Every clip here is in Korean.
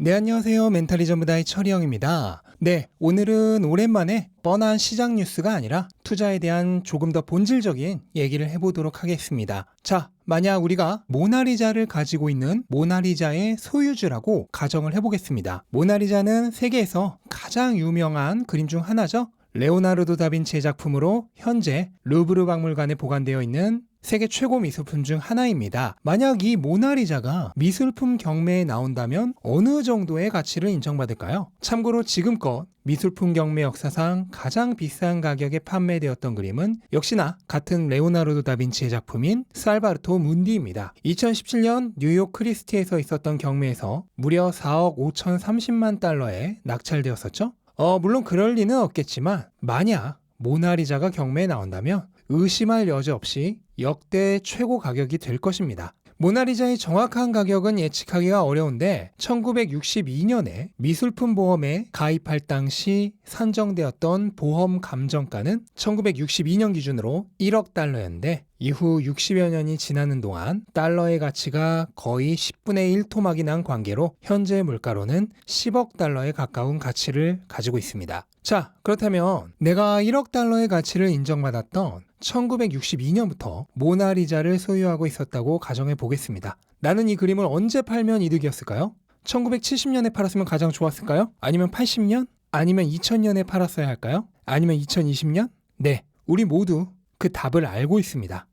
네, 안녕하세요. 멘탈리즘 부다의 철이형입니다. 네, 오늘은 오랜만에 뻔한 시장 뉴스가 아니라 투자에 대한 조금 더 본질적인 얘기를 해보도록 하겠습니다. 자, 만약 우리가 모나리자를 가지고 있는 모나리자의 소유주라고 가정을 해보겠습니다. 모나리자는 세계에서 가장 유명한 그림 중 하나죠. 레오나르도 다빈치의 작품으로 현재 루브르 박물관에 보관되어 있는 세계 최고 미술품 중 하나입니다. 만약 이 모나리자가 미술품 경매에 나온다면 어느 정도의 가치를 인정받을까요? 참고로 지금껏 미술품 경매 역사상 가장 비싼 가격에 판매되었던 그림은 역시나 같은 레오나르도 다빈치의 작품인 살바르토 문디입니다. 2017년 뉴욕 크리스티에서 있었던 경매에서 무려 4억 5,030만 달러에 낙찰되었었죠. 어, 물론 그럴 리는 없겠지만 만약 모나리자가 경매에 나온다면 의심할 여지 없이 역대 최고 가격이 될 것입니다. 모나리자의 정확한 가격은 예측하기가 어려운데 1962년에 미술품 보험에 가입할 당시 산정되었던 보험 감정가는 1962년 기준으로 1억 달러였는데 이후 60여 년이 지나는 동안 달러의 가치가 거의 10분의 1 토막이 난 관계로 현재 물가로는 10억 달러에 가까운 가치를 가지고 있습니다. 자, 그렇다면 내가 1억 달러의 가치를 인정받았던 1962년부터 모나리자를 소유하고 있었다고 가정해 보겠습니다. 나는 이 그림을 언제 팔면 이득이었을까요? 1970년에 팔았으면 가장 좋았을까요? 아니면 80년? 아니면 2000년에 팔았어야 할까요? 아니면 2020년? 네, 우리 모두 그 답을 알고 있습니다.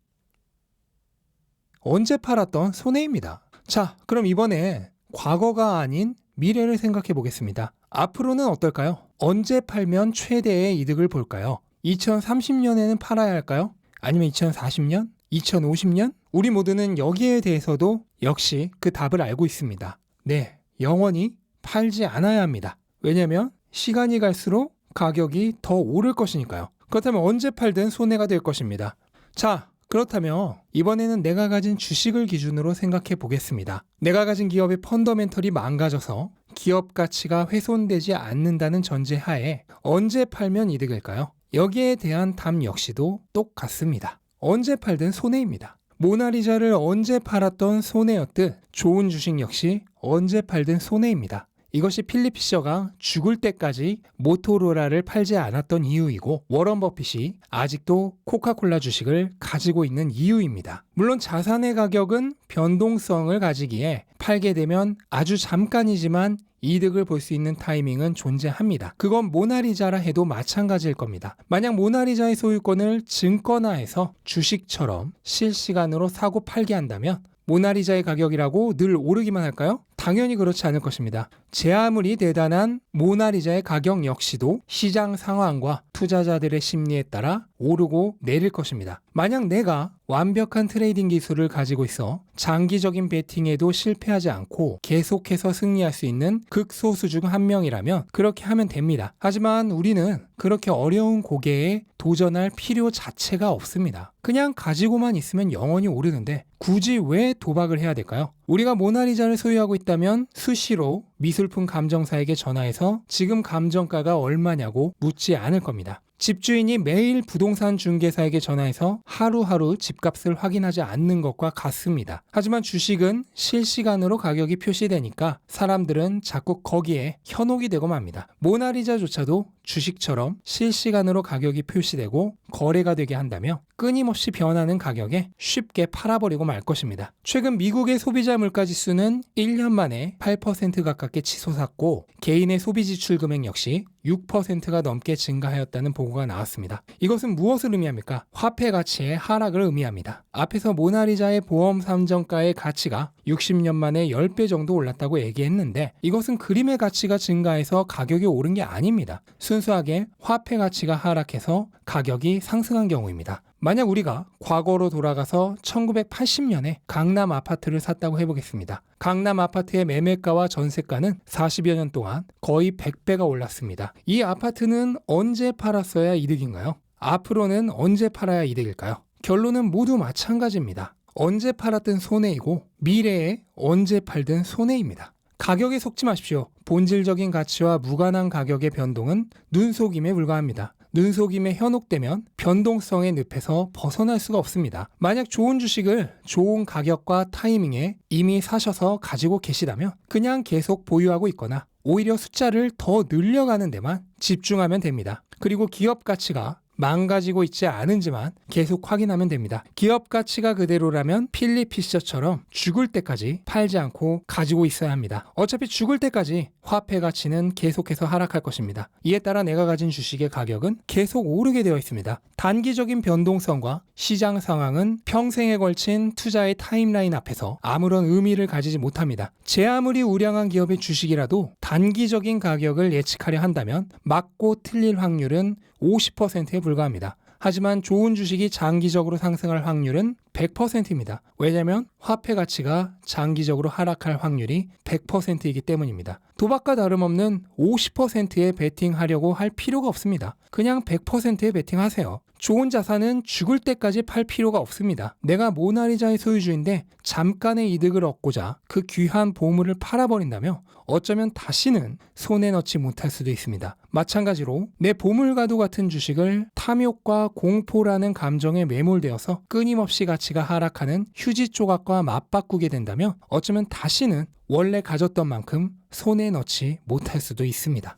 언제 팔았던 손해입니다. 자, 그럼 이번에 과거가 아닌 미래를 생각해 보겠습니다. 앞으로는 어떨까요? 언제 팔면 최대의 이득을 볼까요? 2030년에는 팔아야 할까요? 아니면 2040년? 2050년? 우리 모두는 여기에 대해서도 역시 그 답을 알고 있습니다. 네, 영원히 팔지 않아야 합니다. 왜냐면 시간이 갈수록 가격이 더 오를 것이니까요. 그렇다면 언제 팔든 손해가 될 것입니다. 자, 그렇다면 이번에는 내가 가진 주식을 기준으로 생각해 보겠습니다. 내가 가진 기업의 펀더멘털이 망가져서 기업 가치가 훼손되지 않는다는 전제 하에 언제 팔면 이득일까요? 여기에 대한 답 역시도 똑같습니다. 언제 팔든 손해입니다. 모나리자를 언제 팔았던 손해였듯 좋은 주식 역시 언제 팔든 손해입니다. 이것이 필립 피셔가 죽을 때까지 모토로라를 팔지 않았던 이유이고 워런 버핏이 아직도 코카콜라 주식을 가지고 있는 이유입니다. 물론 자산의 가격은 변동성을 가지기에 팔게 되면 아주 잠깐이지만 이득을 볼 수 있는 타이밍은 존재합니다. 그건 모나리자라 해도 마찬가지일 겁니다. 만약 모나리자의 소유권을 증권화해서 주식처럼 실시간으로 사고 팔게 한다면 모나리자의 가격이라고 늘 오르기만 할까요? 당연히 그렇지 않을 것입니다. 제 아무리 대단한 모나리자의 가격 역시도 시장 상황과 투자자들의 심리에 따라 오르고 내릴 것입니다. 만약 내가 완벽한 트레이딩 기술을 가지고 있어 장기적인 베팅에도 실패하지 않고 계속해서 승리할 수 있는 극소수 중 한 명이라면 그렇게 하면 됩니다. 하지만 우리는 그렇게 어려운 고개에 도전할 필요 자체가 없습니다. 그냥 가지고만 있으면 영원히 오르는데 굳이 왜 도박을 해야 될까요? 우리가 모나리자를 소유하고 있다면 수시로 미술품 감정사에게 전화해서 지금 감정가가 얼마냐고 묻지 않을 겁니다. 집주인이 매일 부동산 중개사에게 전화해서 하루하루 집값을 확인하지 않는 것과 같습니다. 하지만 주식은 실시간으로 가격이 표시되니까 사람들은 자꾸 거기에 현혹이 되고 맙니다. 모나리자조차도 주식처럼 실시간으로 가격이 표시되고 거래가 되게 한다며 끊임없이 변하는 가격에 쉽게 팔아버리고 말 것입니다. 최근 미국의 소비자 물가 지수는 1년 만에 8% 가깝게 치솟았고 개인의 소비 지출 금액 역시 6%가 넘게 증가하였다는 보고가 나왔습니다. 이것은 무엇을 의미합니까? 화폐 가치의 하락을 의미합니다. 앞에서 모나리자의 보험 산정가의 가치가 60년 만에 10배 정도 올랐다고 얘기했는데 이것은 그림의 가치가 증가해서 가격이 오른 게 아닙니다. 순수하게 화폐 가치가 하락해서 가격이 상승한 경우입니다. 만약 우리가 과거로 돌아가서 1980년에 강남 아파트를 샀다고 해보겠습니다. 강남 아파트의 매매가와 전세가는 40여 년 동안 거의 100배가 올랐습니다. 이 아파트는 언제 팔았어야 이득인가요? 앞으로는 언제 팔아야 이득일까요? 결론은 모두 마찬가지입니다. 언제 팔았든 손해이고 미래에 언제 팔든 손해입니다. 가격에 속지 마십시오. 본질적인 가치와 무관한 가격의 변동은 눈속임에 불과합니다. 눈속임에 현혹되면 변동성의 늪에서 벗어날 수가 없습니다. 만약 좋은 주식을 좋은 가격과 타이밍에 이미 사셔서 가지고 계시다면 그냥 계속 보유하고 있거나 오히려 숫자를 더 늘려가는 데만 집중하면 됩니다. 그리고 기업 가치가 망가지고 있지 않은지만 계속 확인하면 됩니다. 기업 가치가 그대로라면 필립 피셔처럼 죽을 때까지 팔지 않고 가지고 있어야 합니다. 어차피 죽을 때까지 화폐 가치는 계속해서 하락할 것입니다. 이에 따라 내가 가진 주식의 가격은 계속 오르게 되어 있습니다. 단기적인 변동성과 시장 상황은 평생에 걸친 투자의 타임라인 앞에서 아무런 의미를 가지지 못합니다. 제 아무리 우량한 기업의 주식이라도 단기적인 가격을 예측하려 한다면 맞고 틀릴 확률은 50%에 불과합니다. 하지만 좋은 주식이 장기적으로 상승할 확률은 100%입니다. 왜냐하면 화폐 가치가 장기적으로 하락할 확률이 100%이기 때문입니다. 도박과 다름없는 50%에 베팅하려고 할 필요가 없습니다. 그냥 100%에 베팅하세요. 좋은 자산은 죽을 때까지 팔 필요가 없습니다. 내가 모나리자의 소유주인데 잠깐의 이득을 얻고자 그 귀한 보물을 팔아버린다며 어쩌면 다시는 손에 넣지 못할 수도 있습니다. 마찬가지로 내 보물과도 같은 주식을 탐욕과 공포라는 감정에 매몰되어서 끊임없이 가치가 하락하는 휴지 조각과 맞바꾸게 된다면 어쩌면 다시는 원래 가졌던 만큼 손에 넣지 못할 수도 있습니다.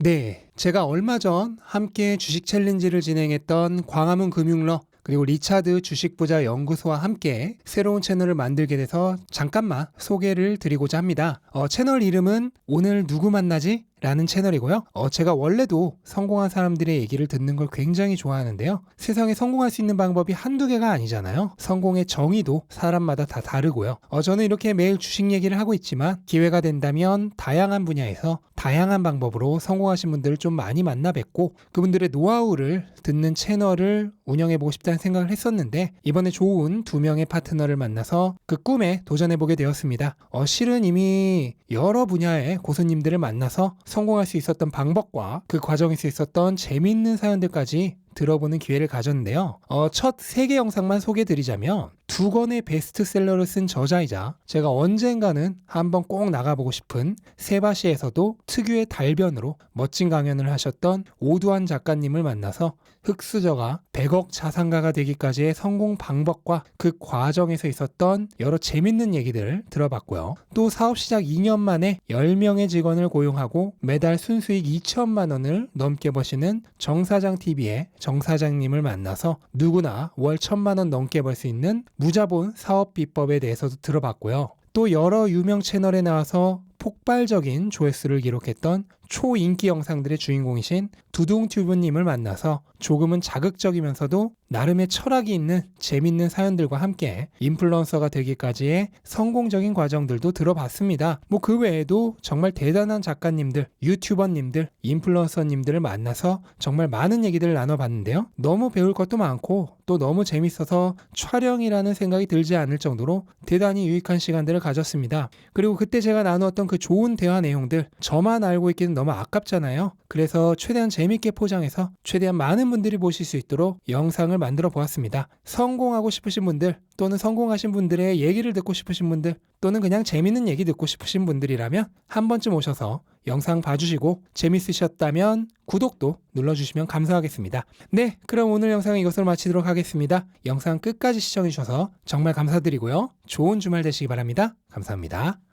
네, 제가 얼마 전 함께 주식 챌린지를 진행했던 광화문 금융러 그리고 리차드 주식부자 연구소와 함께 새로운 채널을 만들게 돼서 잠깐만 소개를 드리고자 합니다. 어, 채널 이름은 오늘 누구 만나지? 라는 채널이고요. 어, 제가 원래도 성공한 사람들의 얘기를 듣는 걸 굉장히 좋아하는데요. 세상에 성공할 수 있는 방법이 한두 개가 아니잖아요. 성공의 정의도 사람마다 다 다르고요. 어, 저는 이렇게 매일 주식 얘기를 하고 있지만 기회가 된다면 다양한 분야에서 다양한 방법으로 성공하신 분들을 좀 많이 만나 뵙고 그분들의 노하우를 듣는 채널을 운영해보고 싶다는 생각을 했었는데 이번에 좋은 두 명의 파트너를 만나서 그 꿈에 도전해보게 되었습니다. 어, 실은 이미 여러 분야의 고수님들을 만나서 성공할 수 있었던 방법과 그 과정에서 있었던 재미있는 사연들까지 들어보는 기회를 가졌는데요. 어, 첫세개 영상만 소개드리자면 두 권의 베스트셀러를 쓴 저자이자 제가 언젠가는 한번 꼭 나가보고 싶은 세바시에서도 특유의 달변으로 멋진 강연을 하셨던 오두환 작가님을 만나서 흑수저가 100억 자산가가 되기까지의 성공 방법과 그 과정에서 있었던 여러 재밌는 얘기들을 들어봤고요. 또 사업 시작 2년 만에 10명의 직원을 고용하고 매달 순수익 2천만 원을 넘게 버시는 정사장 TV의 정 사장님을 만나서 누구나 월 천만 원 넘게 벌 수 있는 무자본 사업 비법에 대해서도 들어봤고요. 또 여러 유명 채널에 나와서 폭발적인 조회수를 기록했던 초인기 영상들의 주인공이신 두둥튜브님을 만나서 조금은 자극적이면서도 나름의 철학이 있는 재밌는 사연들과 함께 인플루언서가 되기까지의 성공적인 과정들도 들어봤습니다. 뭐 그 외에도 정말 대단한 작가님들, 유튜버님들, 인플루언서님들을 만나서 정말 많은 얘기들을 나눠봤는데요. 너무 배울 것도 많고 또 너무 재밌어서 촬영이라는 생각이 들지 않을 정도로 대단히 유익한 시간들을 가졌습니다. 그리고 그때 제가 나누었 던 그 좋은 대화 내용들 저만 알고 있기는 너무 아깝잖아요. 그래서 최대한 재밌게 포장해서 최대한 많은 분들이 보실 수 있도록 영상을 만들어 보았습니다. 성공하고 싶으신 분들 또는 성공하신 분들의 얘기를 듣고 싶으신 분들 또는 그냥 재밌는 얘기 듣고 싶으신 분들이라면 한 번쯤 오셔서 영상 봐주시고 재밌으셨다면 구독도 눌러주시면 감사하겠습니다. 네, 그럼 오늘 영상은 이것으로 마치도록 하겠습니다. 영상 끝까지 시청해주셔서 정말 감사드리고요. 좋은 주말 되시기 바랍니다. 감사합니다.